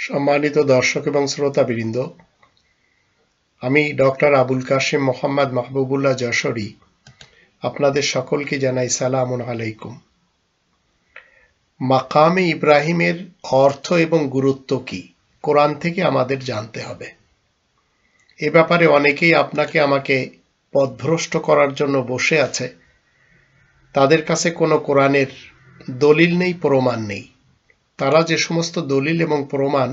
সম্মানিত দর্শক এবং শ্রোতাবৃন্দ, আমি ডক্টর আবুল কাশিম মোহাম্মদ মাহবুবুল্লাহ যশোরী আপনাদের সকলকে জানাই সালাম আলাইকুম। মাকামে ইব্রাহিমের অর্থ এবং গুরুত্ব কি? কোরআন থেকে আমাদের জানতে হবে। এ ব্যাপারে অনেকেই আপনাকে আমাকে পথভ্রষ্ট করার জন্য বসে আছে। তাদের কাছে কোনো কোরআনের দলিল নেই, প্রমাণ নেই। তারা যে সমস্ত দলিল এবং প্রমাণ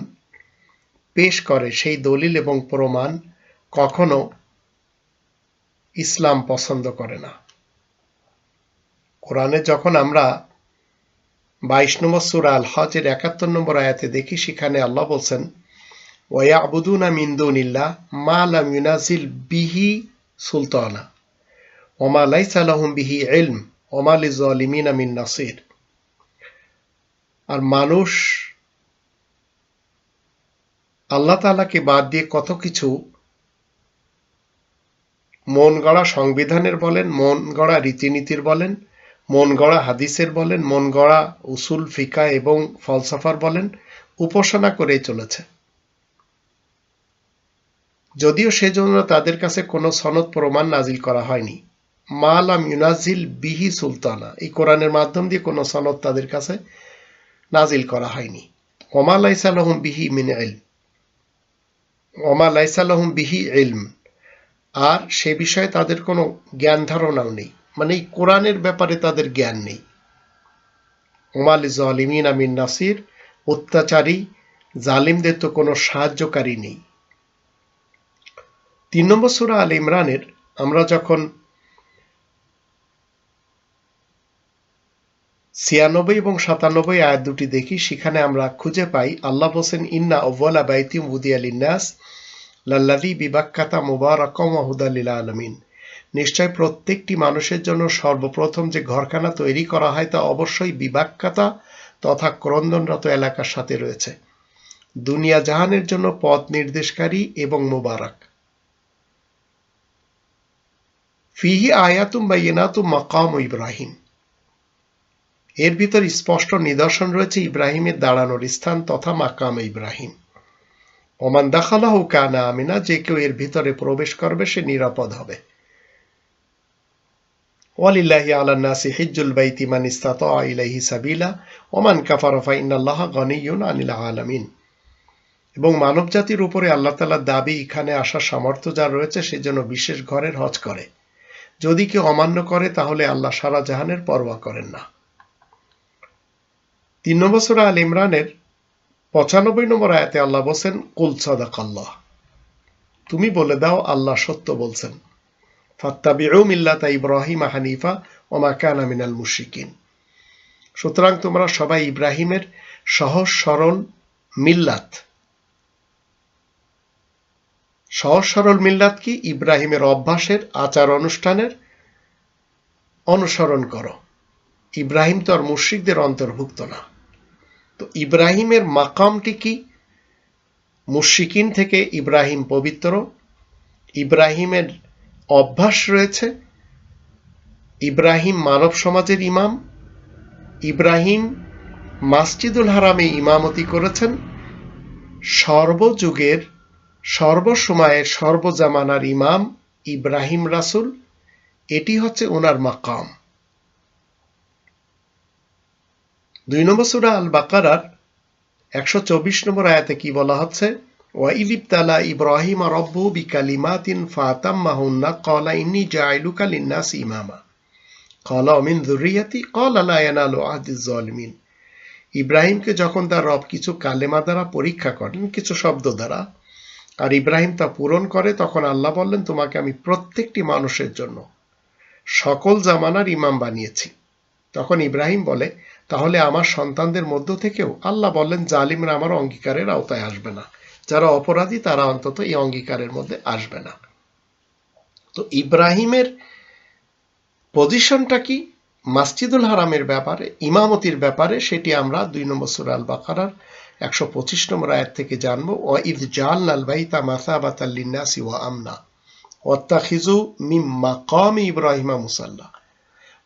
পেশ করে, সেই দলিল এবং প্রমাণ কখনো ইসলাম পছন্দ করে না। কোরআনে যখন আমরা বাইশ নম্বর সুরা আল হজের একাত্তর নম্বর আয়াতে দেখি, সেখানে আল্লাহ বলছেন ওয়া আবুদুনা মিন্দুনিল্লা মা লাম ইউনাজিল বিহি সুলতানা ওমা লাইসা লাহুম বিহি ইলম ওমা লিজালিমিনা মিন নাসির। মানুষ আল্লাহ তালাকে বাদ দিয়ে কত কিছু মন গড়া সংবিধানের বলেন, মন গড়া রীতিনীতির বলেন, মন গড়া হাদিসের বলেন, মন গড়া উসুল, ফিকা এবং ফলসাফার বলেন, উপাসনা করেই চলেছে। যদিও সেজন্য তাদের কাছে কোনো সনদ প্রমাণ নাজিল করা হয়নি। মালাম ইউনাজিল বিহি সুলতানা, এই কোরআনের মাধ্যম দিয়ে কোনো সনদ তাদের কাছে নাজিল করা হয়নি। ওমা লাইসালহম বিহি মিন ইলম। ওমা লাইসালহম বিহি ইলম। আর সে বিষয়ে তাদের কোনো জ্ঞান ধারণাও নেই। মানে এই কোরআনের ব্যাপারে তাদের জ্ঞান নেই। ওমাল জালিমিন আমিন নাসির। অত্যাচারী, জালিমদের তো কোনো সাহায্যকারী নেই। তিন নম্বর সুরা আল ইমরানের আমরা যখন ছিয়ানব্বই এবং সাতানব্বই আয়াত দুটি দেখি, সেখানে আমরা খুঁজে পাই, আল্লাহ বসেন ইন্না অব্বালা বাইতিম উদিয়াল ইন্নাস লাল্লাদি বিবাক্কাতা মুবারকম হুদালিল আলমিন। নিশ্চয় প্রত্যেকটি মানুষের জন্য সর্বপ্রথম যে ঘরখানা তৈরি করা হয় তা অবশ্যই বিবাক্কাতা তথা ক্রন্দনরত এলাকার সাথে রয়েছে। দুনিয়া জাহানের জন্য পথ নির্দেশকারী এবং মুবারক। ফিহি আয়াতুম বাইনাতুম মাকাম ইব্রাহিম। এর ভিতর স্পষ্ট নিদর্শন রয়েছে ইব্রাহিমের দাঁড়ানোর স্থান তথা মাকাম ইব্রাহিম। ওমান দাখালাহ কানা আমিনা, যে কেউ এর ভিতরে প্রবেশ করবে, সে নিরাপদ হবে। ওয়ালিল্লাহি আলা নাসি হিজ্জুল বাইতি মান ইস্তাতা ইলাইহি সাবিলা, ওমান কাফারা ফা ইন্নাল্লাহা গনিয়ুন আনিল আলামিন। এবং মানব জাতির উপরে আল্লাহ তাআলার দাবি, এখানে আসার সামর্থ্য যার রয়েছে সেজন্য বিশেষ ঘরের হজ করে। যদি কেউ অমান্য করে, তাহলে আল্লাহ সারা জাহানের পরোয়া করেন না। তিন নম্বর সুরা আল ইমরানের পঁচানব্বই নম্বর আয়াতে আল্লাহ বলছেন, কুল সদাক আল্লাহ তুমি বলে দাও, আল্লাহ সত্য বলছেন। ইব্রাহিম হানিফা ওমা কানা মিনাল মুশিকিন সুতরাং তোমরা সবাই ইব্রাহিমের সহজ সরল মিল্লাত। সহজ সরল মিল্লাত কি? ইব্রাহিমের অভ্যাসের, আচার অনুষ্ঠানের অনুসরণ করো। ইব্রাহিম তো আর মুশ্রিকদের অন্তর্ভুক্ত না। তো ইব্রাহিমের মাকামটি কি? মুশিকিন থেকে ইব্রাহিম পবিত্র। ইব্রাহিমের অভ্যাস রয়েছে। ইব্রাহিম মানব সমাজের ইমাম। ইব্রাহিম মাসজিদুল হারামে ইমামতি করেছেন। সর্বযুগের, সর্বসময়ের, সর্বজামানার ইমাম ইব্রাহিম রাসুল। এটি হচ্ছে ওনার মাকাম। দুই নম্বর সুরা আল বাকারার একশো চব্বিশ নম্বর আয়াতে কি বলা হচ্ছে? ওয়াইলিব তালা ইব্রাহিম রব্বু বিকালিমাতিন ফাতাম মাহুন্না কলা ইন্নি জাইলুকা লিন্নাস ইমামা। কলা অমিন দুরিয়াতি কল আলা ইয়ানালু আহদিজ জালিমিন ইব্রাহিমকে যখন তার রব কিছু কালেমা দ্বারা পরীক্ষা করেন, কিছু শব্দ দ্বারা, আর ইব্রাহিম তা পূরণ করে, তখন আল্লাহ বললেন, তোমাকে আমি প্রত্যেকটি মানুষের জন্য সকল জামানার ইমাম বানিয়েছি। তখন ইব্রাহিম বলে, তাহলে আমার সন্তানদের মধ্য থেকেও আল্লাহ বললেন, জালিমরা আমার অঙ্গীকারের আওতায় আসবে না। যারা অপরাধী, তারা অন্তত এই অঙ্গীকারের মধ্যে আসবে না। তো ইব্রাহিমের পজিশনটা কি? মাসজিদুল হারামের ব্যাপারে, ইমামতির ব্যাপারে, সেটি আমরা দুই নম্বর সুরাল বাকারার একশো পঁচিশ নম্বর আয়াত থেকে জানব। ও ইদ জাল লাল বাইতা মাসাবাত আল্লিনাসি ওয়া আমনা। ওয়াত্তাখিজু মিম মাকাম ইব্রাহিমা মুসাল্লাহ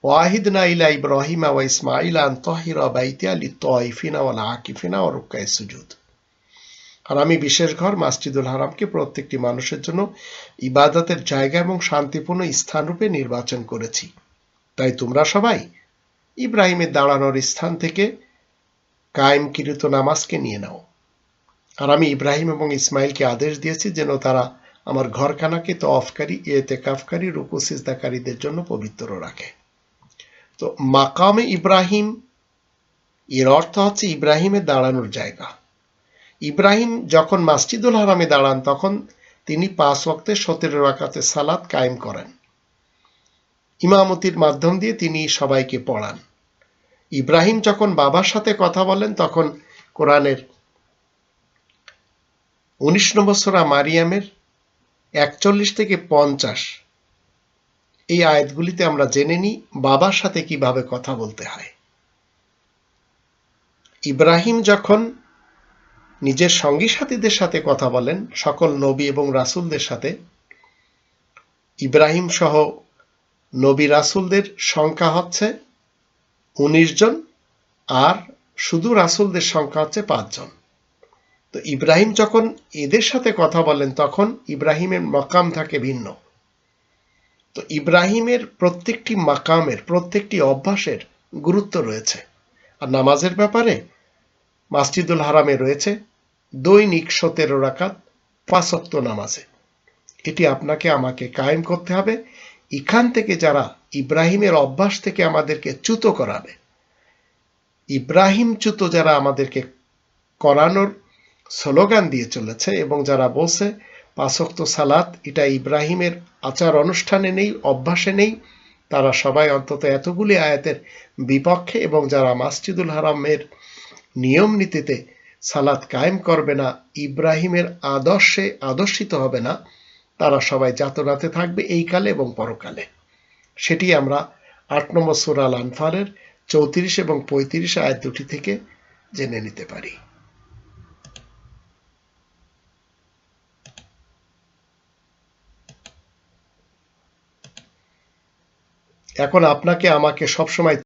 ওয়াহিদনা ইলা ইব্রাহিমা ওয়া ইসমাইল আন তাহিরা বাইতিয়া লিত্তাইফিনা ওয়াল আকিফিনা ওয়া সুজুদ আর আমি বিশেষ ঘর মাসজিদুল হারামকে প্রত্যেকটি মানুষের জন্য ইবাদতের জায়গা এবং শান্তিপূর্ণ স্থানরূপে নির্বাচন করেছি। তাই তোমরা সবাই ইব্রাহিমের দাঁড়ানোর স্থান থেকে কায়েম কায়েমকৃত নামাজকে নিয়ে নাও। আর আমি ইব্রাহিম এবং ইসমাইলকে আদেশ দিয়েছি যেন তারা আমার ঘরখানাকে তো অফকারী এতেকাফকারী, রুকু সিজদাকারীদের জন্য পবিত্র রাখে। তো মাকামে ইব্রাহিম, এর অর্থ হচ্ছে ইব্রাহিমের দাঁড়ানোর জায়গা। ইব্রাহিম যখন মাসজিদুল হারামে দাঁড়ান, তখন তিনি পাঁচ ওয়াক্তে সতেরো রাকাতে সালাত কায়েম করেন। ইমামতির মাধ্যম দিয়ে তিনি সবাইকে পড়ান। ইব্রাহিম যখন বাবার সাথে কথা বলেন, তখন কোরআনের উনিশ নম্বর সোরা মারিয়ামের একচল্লিশ থেকে পঞ্চাশ এই আয়াতগুলিতে আমরা জেনে নিই বাবার সাথে কীভাবে কথা বলতে হয়। ইব্রাহিম যখন নিজের সঙ্গী সাথীদের সাথে কথা বলেন, সকল নবী এবং রাসূলদের সাথে, ইব্রাহিম সহ নবী রাসূলদের সংখ্যা হচ্ছে উনিশ জন আর শুধু রাসূলদের সংখ্যা হচ্ছে পাঁচজন তো ইব্রাহিম যখন এদের সাথে কথা বলেন, তখন ইব্রাহিমের মকাম থাকে ভিন্ন। তো ইব্রাহিমের প্রত্যেকটি মাকামের, প্রত্যেকটি অভ্যাসের গুরুত্ব রয়েছে। আর নামাজের ব্যাপারে মাসজিদুল হারামে রয়েছে দৈনিক সতেরো রাকাত পাঁচক্ত নামাজে। এটি আপনাকে, আমাকে কায়েম করতে হবে। এখান থেকে যারা ইব্রাহিমের অভ্যাস থেকে আমাদেরকে চ্যুত করাবে, ইব্রাহিম চ্যুত যারা আমাদেরকে করানোর স্লোগান দিয়ে চলেছে এবং যারা বলছে পাঁচক্ত সালাত, এটা ইব্রাহিমের আচার অনুষ্ঠানে নেই, অভ্যাসে নেই। তারা সবাই অন্তত এতগুলি আয়াতের বিপক্ষে এবং যারা মাসজিদুল হারামের নিয়ম নীতিতে সালাত কায়েম করবে না, ইব্রাহিমের আদর্শে আদর্শিত হবে না, তারা সবাই যাতনাতে থাকবে এই কালে এবং পরকালে। সেটি আমরা আট নম্বর সুরাল আনফালের চৌত্রিশ এবং পঁয়ত্রিশ আয়াত দুটি থেকে জেনে নিতে পারি। এখন আপনাকে আমাকে সবসময়